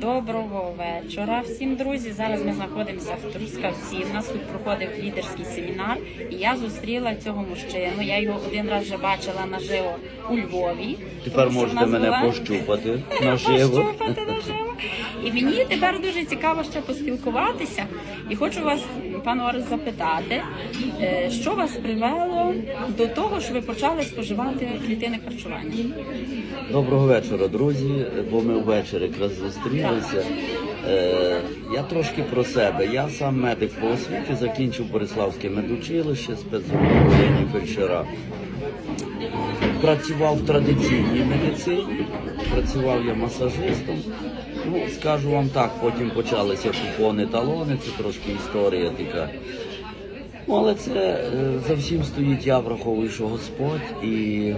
Доброго вечора всім друзі. Зараз ми знаходимося в Трускавці. У нас тут проходив лідерський семінар, і я зустріла цього мужчину. Я його один раз вже бачила наживо у Львові. Тепер можете мене була- пощупати наживо. Пощупати наживо. І мені тепер дуже цікаво ще поспілкуватися. І хочу вас, пане Орес, запитати, е, що вас привело до того, що ви почали споживати клітини харчування? Доброго вечора, друзі. Бо ми ввечері якраз зустрілися. Е, я трошки про себе. Я сам медик по освіті, закінчив Бориславське медучилище, спецзаготовлення фельдшера. Працював в традиційній медицині, працював я масажистом. Ну, скажу вам так, потім почалися купони, талони, це трошки історія така. Ну, але це е, за всім стоїть я, враховую, що Господь і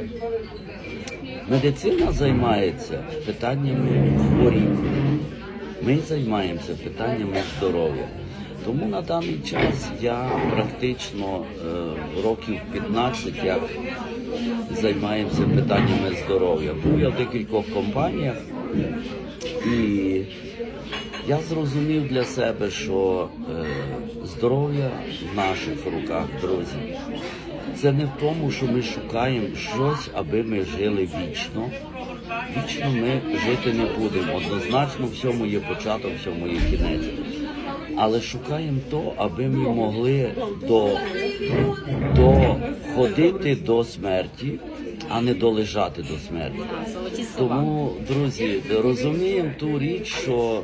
медицина займається питаннями хворіб. Ми займаємося питаннями здоров'я. Тому на даний час я практично е, років 15 як займаємося питаннями здоров'я. Був я в декількох компаніях і я зрозумів для себе, що е, здоров'я в наших руках, друзі. Це не в тому, що ми шукаємо щось, аби ми жили вічно. Вічно ми жити не будемо. Однозначно, всьому є початок, всьому є кінець. Але шукаємо то, аби ми могли до, доходити до смерті, а не долежати до смерті. Тому, друзі, розуміємо ту річ, що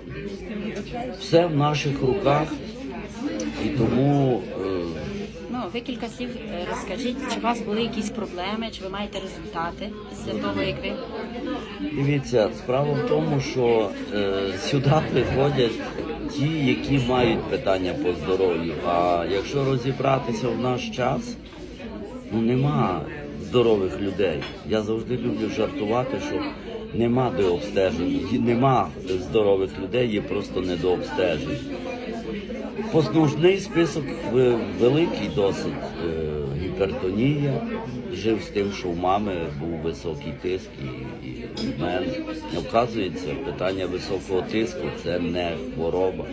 все в наших руках, і тому е, Ну, ви кілька слів е, розкажіть, чи у вас були якісь проблеми, чи ви маєте результати після того, як ви дивіться, справа в тому, що е, сюди приходять ті, які мають питання по здоров'ю. А якщо розібратися в наш час, ну нема здорових людей. Я завжди люблю жартувати, що нема де обстежень, і нема здорових людей, є просто недообстежень. Послужний список великий досить. Е, Гіпертонія. Жив з тим, що в мами був високий тиск і, і в мене. Оказується, питання високого тиску це не хвороба.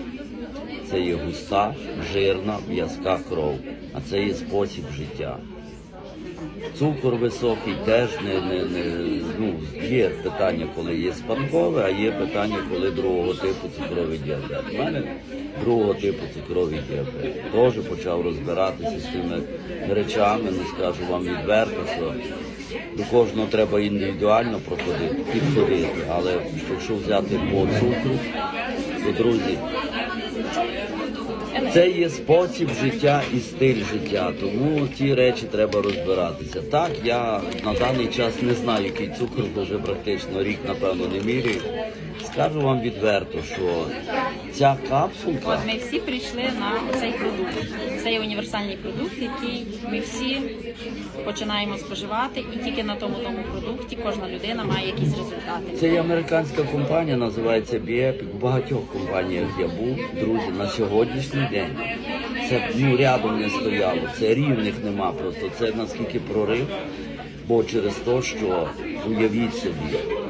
Це є густа, жирна, в'язка кров, а це є спосіб життя. Цукор високий теж не, не, не ну, є питання, коли є спадкове, а є питання, коли другого типу цукровий діабет. У мене другого типу цукровий діабет. Теж почав розбиратися з тими речами, не скажу вам відверто, що до кожного треба індивідуально проходити, підходити. Але якщо взяти по цукру, то друзі, це є спосіб життя і стиль життя, тому ті речі треба розбиратися. Так, я на даний час не знаю, який цукор, дуже практично рік, напевно, не міряю. Скажу вам відверто, що ця капсулка, От ми всі прийшли на цей продукт. Це є універсальний продукт, який ми всі починаємо споживати, і тільки на тому тому продукті кожна людина має якісь результати. це є американська компанія, називається Біепік. В багатьох компаніях я був, друзі, на сьогоднішній день. Це ну рядом не стояло, це рівних нема просто. Це наскільки прорив, бо через те, що уявіть собі.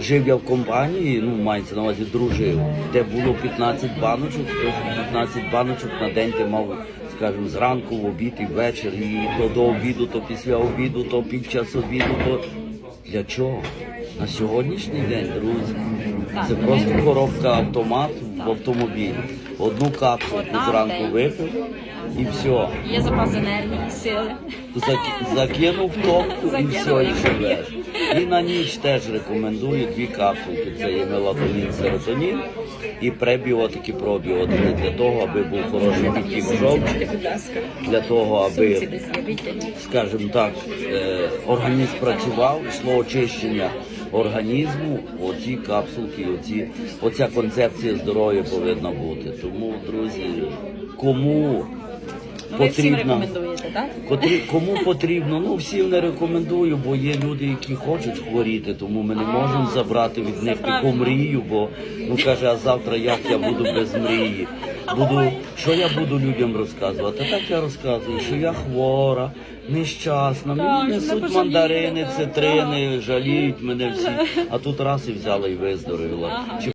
Жив я в компанії, ну мається на увазі дружив, де було 15 баночок, хтось 15 баночок на день ти мав, скажімо, зранку, в обід і ввечері, і то до обіду, то після обіду, то під час обіду, то для чого? На сьогоднішній день, друзі, це просто коробка автомат в автомобілі. Одну капсулку зранку випив і все. Є запас енергії, сили. Закинув топку і все, і живеш. І на ніч теж рекомендую дві капсулки. Це є мелатонін, серотонін і пребіотики, пробіотики для того, аби був хороший відтік жовчі, для того, аби, скажімо так, е, організм працював, йшло очищення організму. Оці капсулки, оці, оця концепція здоров'я повинна бути. Тому, друзі, кому Ну, ви всім потрібно. рекомендуєте, так? Котрі, кому потрібно, ну всім не рекомендую, бо є люди, які хочуть хворіти, тому ми не можемо забрати від них таку правильно. мрію, бо ну каже, а завтра як я буду без мрії. Буду, що я буду людям розказувати? Так я розказую, що я хвора, нещасна, Так, мені несуть пожалієте, мандарини, цитрини, жаліють мене всі. А тут раз і взяла і виздоровіла. Чи